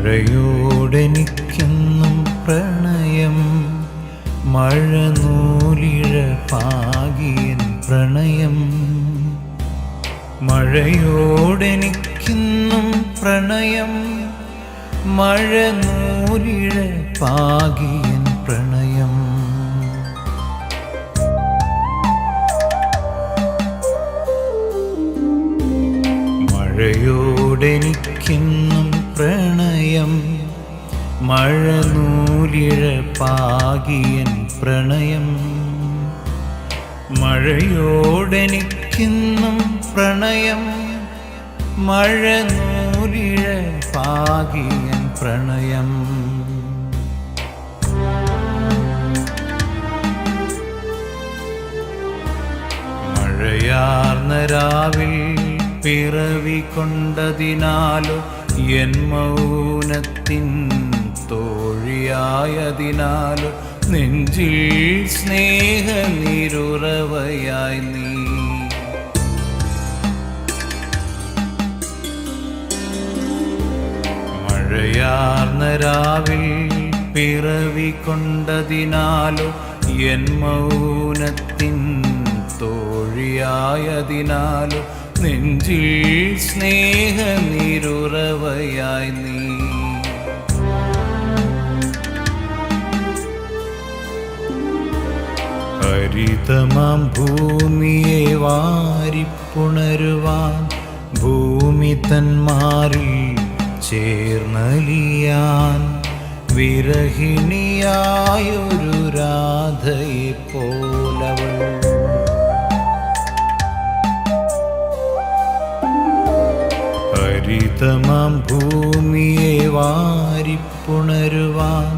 മഴയോടെനിക്കെന്നും പ്രണയം. മഴ നൂലിഴ പാകിയൻ പ്രണയം. മഴയോടെനിക്കെന്നും പ്രണയം. മഴ നൂലിഴ പാകിയൻ പ്രണയം മഴ നൂലിഴ പാകിയൻ പ്രണയം. മഴയോടെനിക്കെന്നും പ്രണയം. മഴ നൂലിഴ പാകിയൻ പ്രണയം. മഴയാർന്ന രാവിൽ പിറവി കൊണ്ടതിനാലോ എൻ മൗനത്തിൻ തോഴിയായതിനാൽ നെഞ്ചിൽ സ്നേഹ നിരുറവയായി നീ. മഴയാർന്ന രാവിൽ പിറവി കൊണ്ടതിനാലോ എൻ മൗനത്തിൻ തോഴിയായതിനാലോ നെഞ്ചിൽ സ്നേഹ ഹരിതമാം ഭൂമിയെ വാരിപ്പുണരുവാൻ ഭൂമി തന്മാറിൽ ചേർന്നലിയാൻ വിരഹിണിയായൊരു രാധയെ പോലവൾ. ഹരിതമാം ഭൂമിയെ വാരിപ്പുണരുവാൻ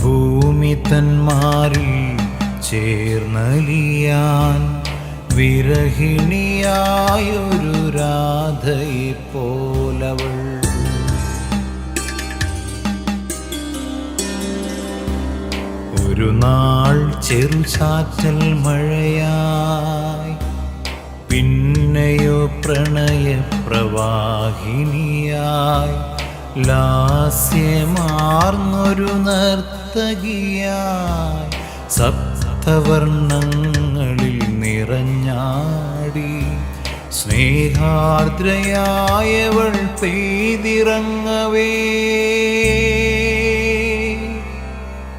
ഭൂമി തന്മാറിൽ ചേർന്നലിയാൻ വിരഹിണിയായൊരു രാധയെ പോലവൾ ഒരു നാൾ ചെറുചാറ്റൽ മഴയായി പിന്നെയോ പ്രണയ പ്രവാഹിനിയായി ലാസ്യമാർന്നൊരു നർത്തകിയായി സപ്തവർണങ്ങളിൽ നിറഞ്ഞാടി. സ്നേഹാർദ്രയായവൾ പെയ്തിറങ്ങവേ.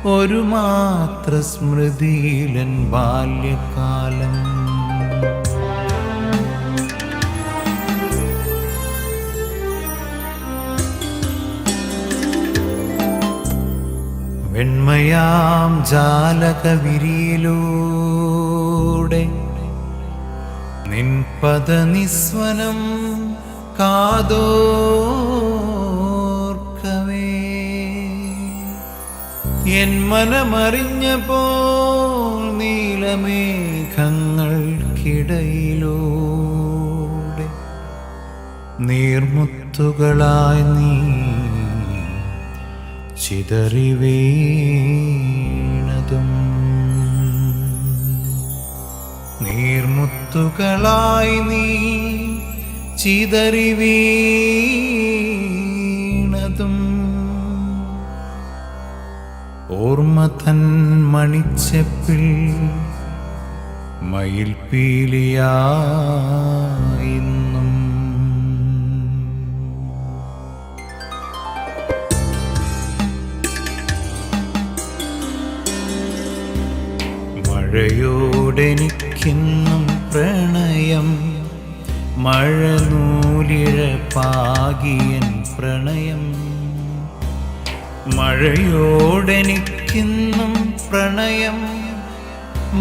ഒരു മാത്ര സ്മൃതിയിലൻ ബാല്യകാലം. വെണ്മയാം ജാലകവിരിയിലൂടെ. നിൻപദ നിസ്വനം കാതോർക്കവേ. എൻ മനമറിഞ്ഞപ്പോൾ നീലമേഘങ്ങൾക്കിടയിലൂടെ. നീർമുത്തുകളായി നീ ചിതറി വീണതും നീർമുത്തുകളായി നീ ചിതറി വീണതും ഓർമ്മ തൻ മണിച്ചപ്പിൽ മയിൽ മഴയോടെനിക്കെന്നും പ്രണയം. മഴ നൂലിഴ പാകിയൻ പ്രണയം. മഴയോടെനിക്കെന്നും പ്രണയം.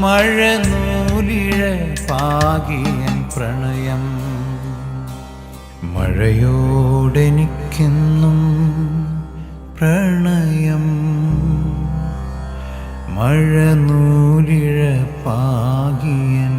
മഴ നൂലിഴ പാകിയൻ പ്രണയം. മഴയോടെനിക്കെന്നും പ്രണയം. മഴ നൂലിഴ പാകിയൻ